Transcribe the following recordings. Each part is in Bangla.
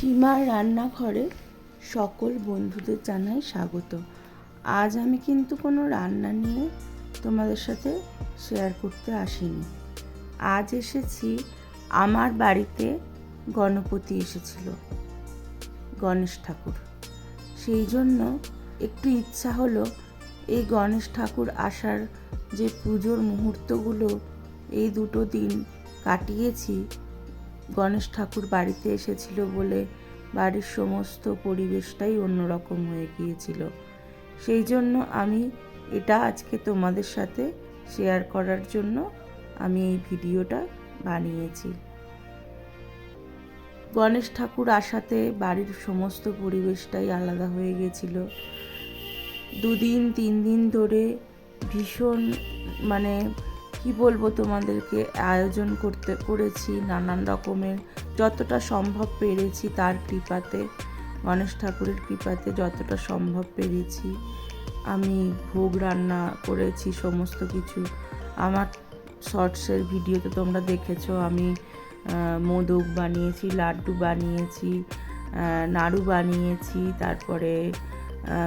সীমার রান্নাঘরে সকল বন্ধুদের জানাই স্বাগত। আজ আমি কিন্তু কোনো রান্না নিয়ে তোমাদের সাথে শেয়ার করতে আসিনি। আজ এসেছি, আমার বাড়িতে গণপতি এসেছিল, গণেশ ঠাকুর। সেই জন্য একটু ইচ্ছা হলো এই গণেশ ঠাকুর আসার যে পুজোর মুহূর্তগুলো এই দুটো দিন কাটিয়েছি গণেশ ঠাকুর বাড়িতে এসেছিল বলে বাড়ির সমস্ত পরিবেশটাই অন্যরকম হয়ে গিয়েছিল। সেই জন্য আমি এটা আজকে তোমাদের সাথে শেয়ার করার জন্য আমি এই ভিডিওটা বানিয়েছি। গণেশ ঠাকুর আসাতে বাড়ির সমস্ত পরিবেশটাই আলাদা হয়ে গেছিল দুদিন, তিন দিন ধরে ভীষণ মানে কি বলব তোমাদেরকে? আয়োজন করতে করেছি, নানান রকমের যতটা সম্ভব পেরেছি তার কৃপাতে, গণেশ ঠাকুরের কৃপাতে যতটা সম্ভব পেরেছি। আমি ভোগ রান্না করেছি, সমস্ত কিছু। আমার শর্টসের ভিডিওতে তোমরা দেখেছ। আমি মোদক বানিয়েছি, লাড্ডু বানিয়েছি নাড়ু বানিয়েছি, তারপরে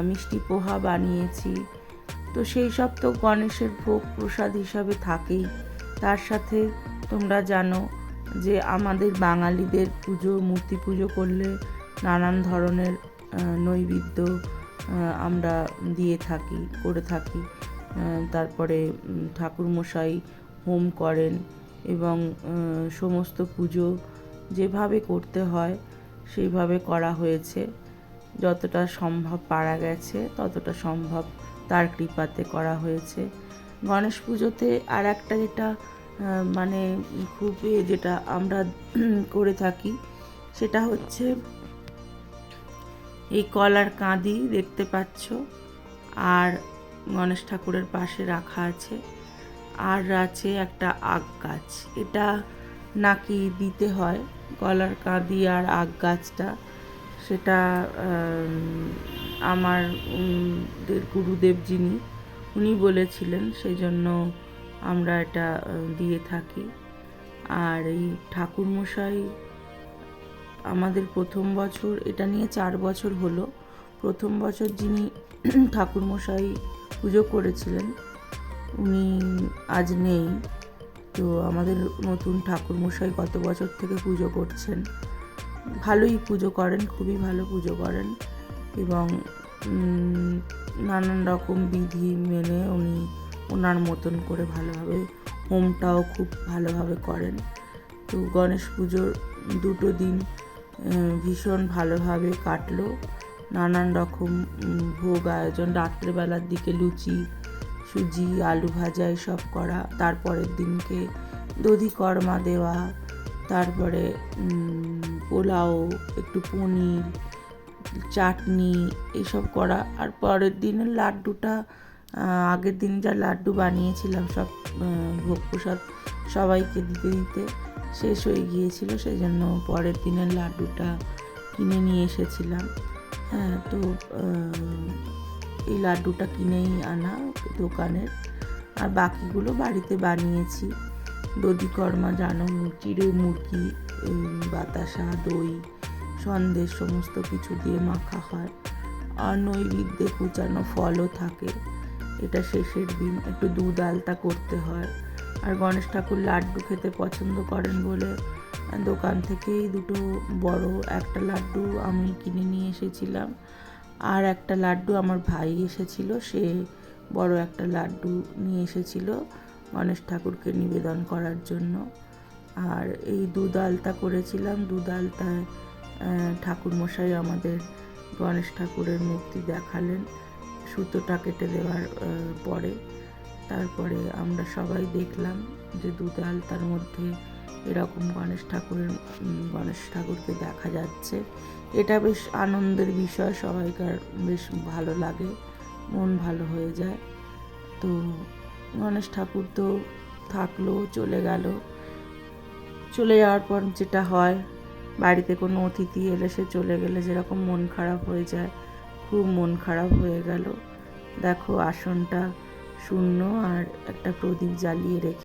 মিষ্টি পোহা বানিয়েছি। তো সেই সব তো গণেশের ভোগ প্রসাদ হিসাবে থাকেই। তার সাথে তোমরা জানো যে আমাদের বাঙালিদের পুজো, মূর্তি পুজো করলে নানান ধরনের নৈবেদ্য আমরা দিয়ে থাকি, করে থাকি। তারপরে ঠাকুরমশাই হোম করেন এবং সমস্ত পুজো যেভাবে করতে হয় সেইভাবে করা হয়েছে। যতটা সম্ভব পারা গেছে, ততটা সম্ভব তার কৃপাতে করা হয়েছে। গণেশ পুজোতে আর একটা যেটা মানে খুব যেটা আমরা করে থাকি, সেটা হচ্ছে এই কলার কাঁদি দেখতে পাচ্ছ, আর গণেশ ঠাকুরের পাশে রাখা আছে, আর আছে একটা আগ গাছ। এটা নাকি দিতে হয় কলার কাঁদি আর আগ গাছটা, সেটা আমার গুরুদেব যিনি, উনি বলেছিলেন সেই জন্য আমরা এটা দিয়ে থাকি। আর এই ঠাকুরমশাই আমাদের প্রথম বছর, এটা নিয়ে চার বছর হলো। প্রথম বছর যিনি ঠাকুরমশাই পুজো করেছিলেন, উনি আজ নেই। তো আমাদের নতুন ঠাকুরমশাই গত বছর থেকে পুজো করছেন। ভালোই পুজো করেন, খুবই ভালো পুজো করেন। এবং নানান রকম বিধি মেনে উনি ওনার মতন করে ভালোভাবে হোমটাও খুব ভালোভাবে করেন। তো গণেশ পুজোর দুটো দিন ভীষণ ভালোভাবে কাটলো। নানান রকম ভোগ আয়োজন, রাত্রেবেলার দিকে লুচি, সুজি, আলু ভাজা এসব করা, তারপরের দিনকে দধি কর্মা দেওয়া, তারপরে পোলাও, একটু পনির চাটনি এসব করা। আর পরের দিনের লাড্ডুটা আগের দিন যা লাড্ডু বানিয়েছিলাম সব ভোগ প্রসাদ সবাইকে দিতে দিতে শেষ হয়ে গিয়েছিল। সেই জন্য পরের দিনের লাড্ডুটা কিনে নিয়ে এসেছিলাম। হ্যাঁ তো এই লাড্ডুটা কিনেই আনা দোকানের। আর বাকিগুলো বাড়িতে বানিয়েছি। দধিকর্মা, জানো চিড়ে মুরগি বাতাসা, দই সন্দেশ সমস্ত কিছু দিয়ে মাখা হয়। আর নৈবেদ্যে কুচানো ফলও থাকে। এটা শেষের দিন, একটু দুধ আলতা করতে হয়। আর গণেশ ঠাকুর লাড্ডু খেতে পছন্দ করেন বলে দোকান থেকেই দুটো বড় একটা লাড্ডু আমি কিনে নিয়ে এসেছিলাম। আর একটা লাড্ডু আমার ভাই এসেছিল, সে বড় একটা লাড্ডু নিয়ে এসেছিল গণেশ ঠাকুরকে নিবেদন করার জন্য। আর এই দুধ আলতা করেছিলাম, দুধ আলতায় ঠাকুরমশাই আমাদের গণেশ ঠাকুরের মূর্তি দেখালেন, সুতোটা কেটে দেওয়ার পরে। তারপরে আমরা সবাই দেখলাম যে দুধ তার মধ্যে এরকম গণেশ ঠাকুরের গণেশ ঠাকুরকে দেখা যাচ্ছে। এটা বেশ আনন্দের বিষয়, সবাইকার বেশ ভালো লাগে, মন ভালো হয়ে যায়। তো গণেশ ঠাকুর তো থাকল, চলে গেল। চলে যাওয়ার পর যেটা হয় বাড়িতে কোনো অতিথি এলে সে চলে গেলে যেরকম মন খারাপ হয়ে যায়, খুব মন খারাপ হয়ে গেল। দেখো আসনটা শূন্য আর একটা প্রদীপ জ্বালিয়ে রেখে